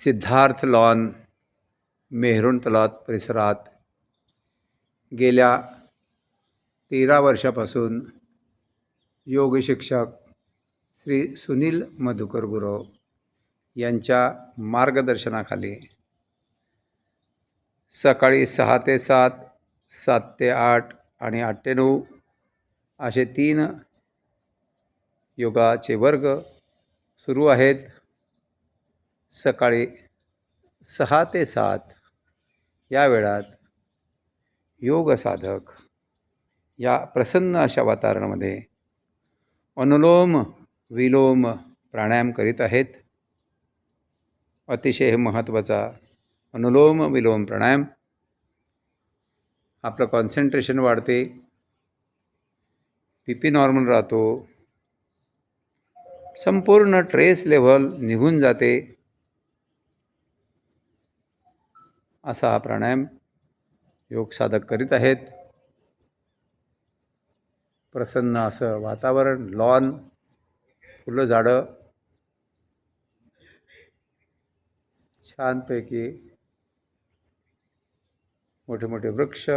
Siddharth lawn maroon तलाव परिसरात गेल्या तेरा वर्षापासून योग शिक्षक श्री सुनील मधुकर गुरव यांच्या मार्गदर्शनाखाली सकाळी सहा ते सात सात ते आठ आणि आठ ते नऊ असे तीन योगाचे वर्ग सुरू आहेत. सकाळी सहा ते सात या वेळात योग साधक या प्रसन्न अशा वातावरणामध्ये अनुलोम विलोम प्राणायाम करीत आहेत. अतिशय महत्त्वाचा अनुलोम विलोम प्राणायाम. आपलं कॉन्सन्ट्रेशन वाढते. पी पी नॉर्मल राहतो. संपूर्ण ट्रेस लेव्हल निघून जाते. असा हा प्राणायाम योग साधक करीत आहेत. प्रसन्न असं वातावरण लॉन फुलं झाडं. छानपैकी मोठे मोठे वृक्ष.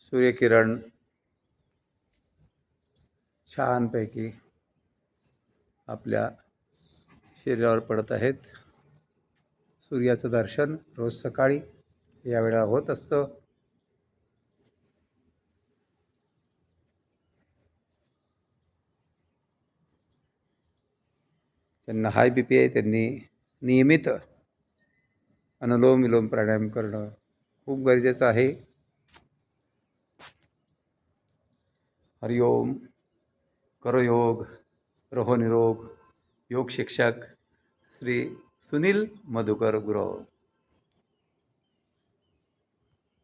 सूर्यकिरण. छानपैकी आपल्या शरीरावर पडत आहेत. सूर्याचं दर्शन रोज सकाळी या वेळेला होत असतं. ज्यांना हाय बी पी आहे त्यांनी नियमित अनुलोम विलोम प्राणायाम करणं खूप गरजेचं आहे. हरिओम करयोग रहो निरोग योग शिक्षक श्री सुनील मधुकर गुरव